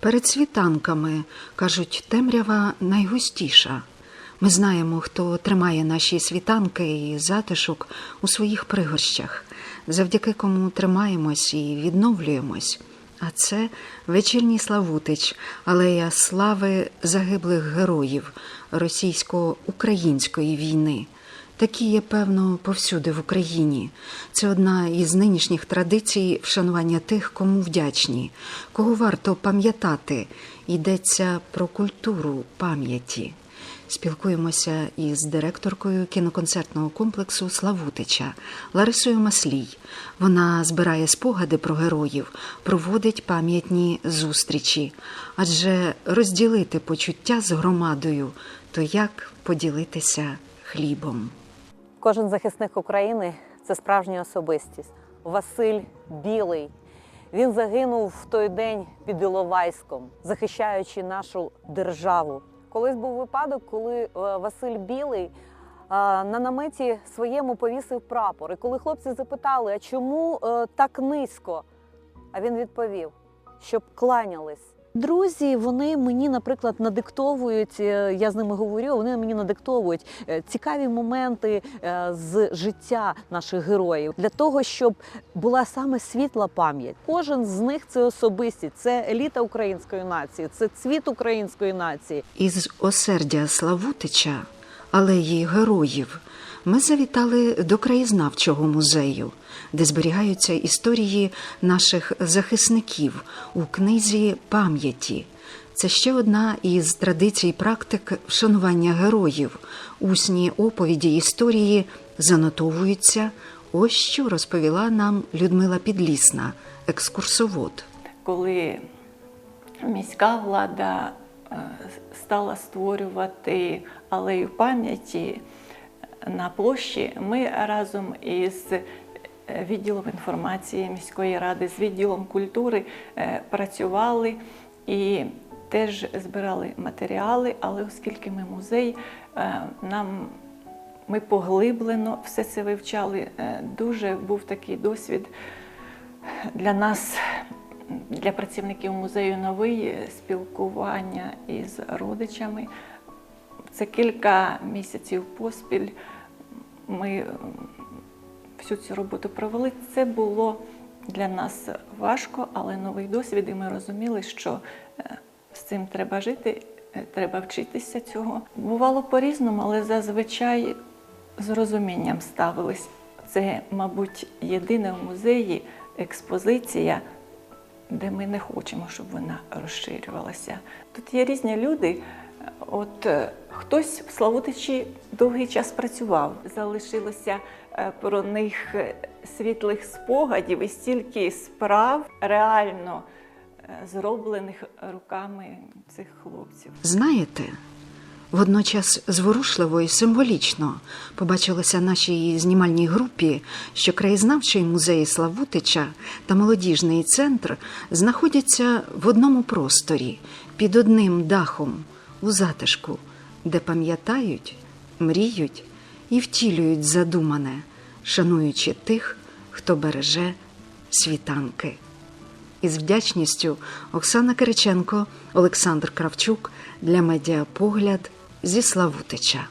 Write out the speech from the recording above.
Перед світанками, кажуть, темрява найгустіша. Ми знаємо, хто тримає наші світанки і затишок у своїх пригощах, завдяки кому тримаємось і відновлюємось. А це вечірній Славутич, алея слави загиблих героїв російсько-української війни. Такі є, певно, повсюди в Україні. Це одна із нинішніх традицій вшанування тих, кому вдячні, кого варто пам'ятати. Йдеться про культуру пам'яті. Спілкуємося із директоркою кіноконцертного комплексу Славутича Ларисою Маслій. Вона збирає спогади про героїв, проводить пам'ятні зустрічі. Адже розділити почуття з громадою то як поділитися хлібом. Кожен захисник України це справжня особистість. Василь Білий. Він загинув в той день під Іловайськом, захищаючи нашу державу. Колись був випадок, коли е, Василь Білий е, на наметі своєму повісив прапор. І коли хлопці запитали, а чому е, так низько? А він відповів, щоб кланялись. Друзі, вони мені, наприклад, надиктовують. е, Я з ними говорю. Вони мені надиктовують е, цікаві моменти е, з життя наших героїв для того, щоб була саме світла пам'ять. Кожен з них це особистість, це еліта української нації, це цвіт української нації. Із осердя Славутича, алеї героїв, ми завітали до краєзнавчого музею, де зберігаються історії наших захисників у книзі пам'яті. Це ще одна із традицій практик вшанування героїв. Усні оповіді історії занотовуються. Ось що розповіла нам Людмила Підлісна, екскурсовод. коли міська влада стала створювати алею пам'яті на площі, ми разом із е, відділом інформації міської ради, з відділом культури е, працювали і теж збирали матеріали, але оскільки ми музей, е, нам ми поглиблено все це вивчали. Е, Дуже був такий досвід для нас, для працівників музею новий спілкування із родичами. Це кілька місяців поспіль. Ми всю цю роботу провели. Це було для нас важко, але новий досвід, і ми розуміли, що е, з цим треба жити, е, треба вчитися цього. Бувало по-різному, але зазвичай з розумінням ставились. Це, мабуть, єдине в музеї експозиція, де ми не хочемо, щоб вона розширювалася. Тут є різні люди. От е, хтось в Славутичі довгий час працював, залишилося е, про них е, світлих спогадів і стільки справ реально зроблених руками цих хлопців. Знаєте, водночас зворушливо і символічно побачилося нашій знімальній групі, що краєзнавчий музей Славутича та молодіжний центр знаходяться в одному просторі під одним дахом у затишку, де пам'ятають, мріють і втілюють задумане, шануючи тих, хто береже світанки. Із вдячністю Оксана Кириченко, Олександр Кравчук для медіапогляд зі Славутича.